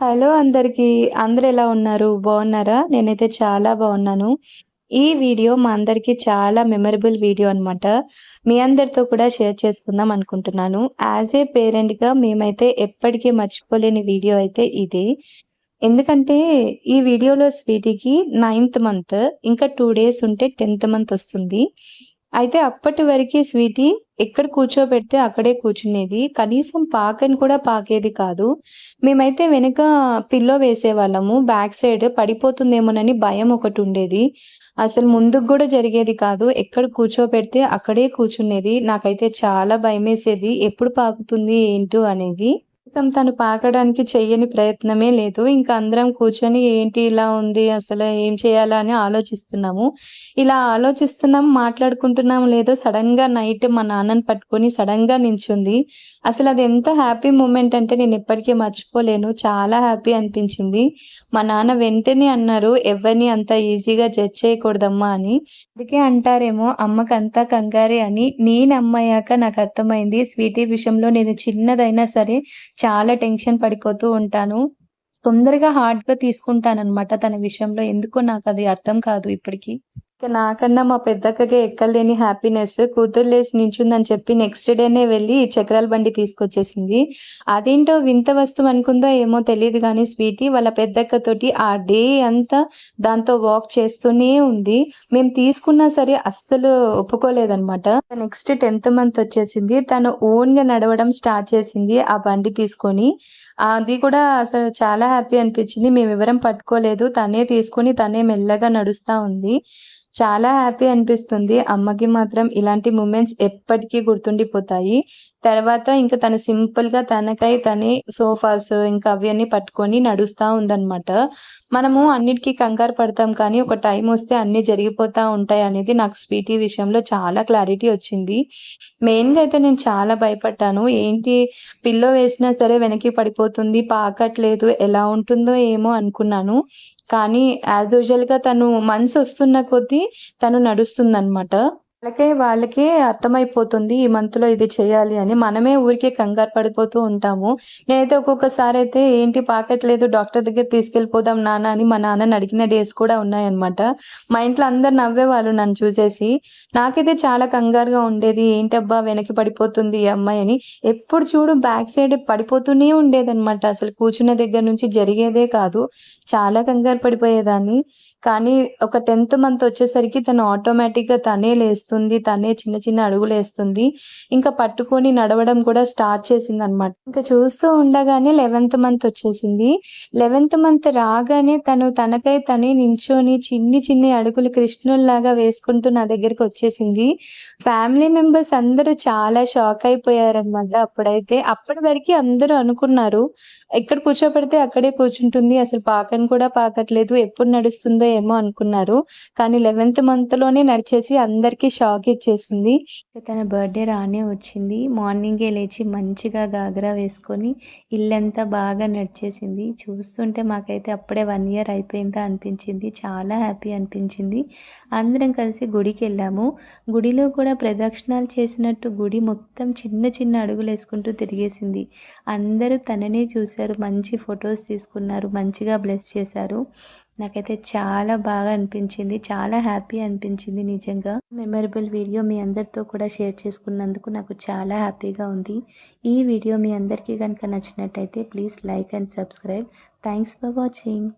Hello అందరికీ. అందరు ఎలా ఉన్నారు? బాగున్నారా? నేనైతే చాలా బాగున్నాను. ఈ వీడియో మా అందరికీ చాలా మెమరబుల్ వీడియో అనమాట మీ అందరితో కూడా షేర్ చేసుకుందాం అనుకుంటున్నాను. యాజ్ ఏ పేరెంట్గా మేమైతే ఎప్పటికీ మర్చిపోలేని వీడియో అయితే ఇది. ఎందుకంటే ఈ వీడియోలో స్వీటీకి నైన్త్ మంత్ ఇంకా టూ డేస్ ఉంటే టెన్త్ మంత్ వస్తుంది. అయితే అప్పటి వరకు స్వీటీ ఎక్కడ కూర్చోబెడితే అక్కడే కూర్చునేది. కనీసం పాకని కూడా పాకేది కాదు. మేమైతే వెనుక పిల్లో వేసేవాళ్ళము. బ్యాక్ సైడ్ పడిపోతుందేమోనని భయం ఒకటి ఉండేది. అసలు ముందుకు కూడా జరిగేది కాదు. ఎక్కడ కూర్చోబెడితే అక్కడే కూర్చునేది. నాకైతే చాలా భయం వేసేది ఎప్పుడు పాకుతుంది ఏంటో అనేది. తను పాకడానికి చెయ్యని ప్రయత్నమే లేదు. ఇంకా అందరం కూర్చొని ఏంటి ఇలా ఉంది అసలు ఏం చేయాలా అని ఆలోచిస్తున్నాము. ఇలా ఆలోచిస్తున్నాం మాట్లాడుకుంటున్నాం లేదో సడన్గా నైట్ మా నాన్నని పట్టుకొని సడన్గా నించుంది అసలు అది ఎంత హ్యాపీ మూమెంట్ అంటే నేను ఎప్పటికీ మర్చిపోలేను. చాలా హ్యాపీ అనిపించింది. మా నాన్న వెంటనే అన్నారు ఎవరిని అంత ఈజీగా జడ్జ్ చేయకూడదమ్మా అని. అందుకే అంటారేమో అమ్మకంతా కంగారే అని. నేను అమ్మయ్యాక నాకు అర్థమైంది స్వీటీ విషయంలో నేను చిన్నదైనా సరే చాలా టెన్షన్ పడిపోతూ ఉంటాను. తొందరగా హార్డ్గా తీసుకుంటానన్నమాట తన విషయంలో. ఎందుకో నాకు అది అర్థం కాదు ఇప్పటికీ. ఇక నాకన్నా మా పెద్దక్కకి ఎక్కలేని హ్యాపీనెస్ కూతురు లేచి నించుందని చెప్పి నెక్స్ట్ డేనే వెళ్ళి చక్రాల బండి తీసుకొచ్చేసింది. అదేంటో వింత వస్తువు అనుకుందో ఏమో తెలియదు కానీ స్వీటీ వాళ్ళ పెద్దక్కతోటి ఆ డే అంతా దాంతో వాక్ చేస్తూనే ఉంది. మేము తీసుకున్నా సరే అస్సలు ఒప్పుకోలేదన్నమాట. నెక్స్ట్ టెన్త్ మంత్ వచ్చేసింది. తను ఓన్గా నడవడం స్టార్ట్ చేసింది ఆ బండి తీసుకొని. అది కూడా అసలు చాలా హ్యాపీ అనిపించింది. మేము ఎవరం పట్టుకోలేదు. తనే తీసుకుని తనే మెల్లగా నడుస్తా ఉంది. చాలా హ్యాపీ అనిపిస్తుంది. అమ్మకి మాత్రం ఇలాంటి మూమెంట్స్ ఎప్పటికీ గుర్తుండిపోతాయి. తర్వాత ఇంకా తను సింపుల్గా తనకై తనే సోఫాస్ ఇంకా అవి పట్టుకొని నడుస్తా ఉందన్నమాట. మనము అన్నిటికీ కంగారు పడతాం కానీ ఒక టైం వస్తే అన్ని జరిగిపోతా ఉంటాయి అనేది నాకు స్వీటీ విషయంలో చాలా క్లారిటీ వచ్చింది. మెయిన్గా అయితే నేను చాలా భయపడ్డాను. ఏంటి పిల్లో వేసినా సరే వెనక్కి పడిపోతుంది పాకట్లేదు ఎలా ఉంటుందో ఏమో అనుకున్నాను. కానీ యాజ్ యూజువల్గా తను మంత్స్ వస్తున్న కొద్దీ తను నడుస్తుందన్నమాట. వాళ్ళకే వాళ్ళకే అర్థమైపోతుంది ఈ మంత్లో ఇది చేయాలి అని. మనమే ఊరికే కంగారు పడిపోతూ ఉంటాము. నేనైతే ఒక్కొక్కసారి అయితే ఏంటి పాకెట్లేదు డాక్టర్ దగ్గర తీసుకెళ్ళిపోదాం నాన్న అని మా నాన్నని అడిగిన డేస్ కూడా ఉన్నాయన్నమాట. మా ఇంట్లో అందరు నవ్వేవాళ్ళు నన్ను చూసేసి. నాకైతే చాలా కంగారుగా ఉండేది ఏంటబ్బా వెనక్కి పడిపోతుంది ఈ అమ్మాయి అని. ఎప్పుడు చూడు బ్యాక్ సైడ్ పడిపోతూనే ఉండేదన్నమాట. అసలు కూర్చున్న దగ్గర నుంచి జరిగేదే కాదు. చాలా కంగారు పడిపోయేదాన్ని. కానీ ఒక టెన్త్ మంత్ వచ్చేసరికి తను ఆటోమేటిక్గా తనే లేస్తుంది తనే చిన్న చిన్న అడుగులు వేస్తుంది. ఇంకా పట్టుకొని నడవడం కూడా స్టార్ట్ చేసింది అనమాట ఇంకా చూస్తూ ఉండగానే లెవెన్త్ మంత్ వచ్చేసింది. లెవెన్త్ మంత్ రాగానే తను తనకై తనే నించొని చిన్ని చిన్ని అడుగులు కృష్ణుల్లాగా వేసుకుంటూ నా దగ్గరికి వచ్చేసింది. ఫ్యామిలీ మెంబర్స్ అందరూ చాలా షాక్ అయిపోయారనమాట అప్పుడైతే. అప్పటి వరకు అందరూ అనుకున్నారు ఎక్కడ కూర్చోబెడితే అక్కడే కూర్చుంటుంది అసలు పాకని కూడా పాకట్లేదు ఎప్పుడు నడుస్తుందో ఏమో అనుకున్నారు. కానీ లెవెన్త్ మంత్లోనే నడిచేసి అందరికి షాక్ ఇచ్చేసింది. తన బర్త్డే రానే వచ్చింది. మార్నింగే లేచి మంచిగా గాగరా వేసుకొని ఇల్లంతా బాగా నడిచేసింది. చూస్తుంటే మాకైతే అప్పుడే వన్ ఇయర్ అయిపోయిందా అనిపించింది. చాలా హ్యాపీ అనిపించింది. అందరం కలిసి గుడికి వెళ్ళాము. గుడిలో కూడా ప్రదక్షిణాలు చేసినట్టు గుడి మొత్తం చిన్న చిన్న అడుగులు వేసుకుంటూ తిరిగేసింది. అందరూ తననే చూశారు. మంచి ఫొటోస్ తీసుకున్నారు. మంచిగా బ్లెస్ చేశారు. నాకైతే చాలా బాగా అనిపించింది. చాలా హ్యాపీ అనిపించింది నిజంగా. మెమరబుల్ వీడియో మీ అందరితో కూడా షేర్ చేసుకున్నందుకు నాకు చాలా హ్యాపీగా ఉంది. ఈ వీడియో మీ అందరికీ కనుక నచ్చినట్టయితే please like and subscribe. Thanks for watching.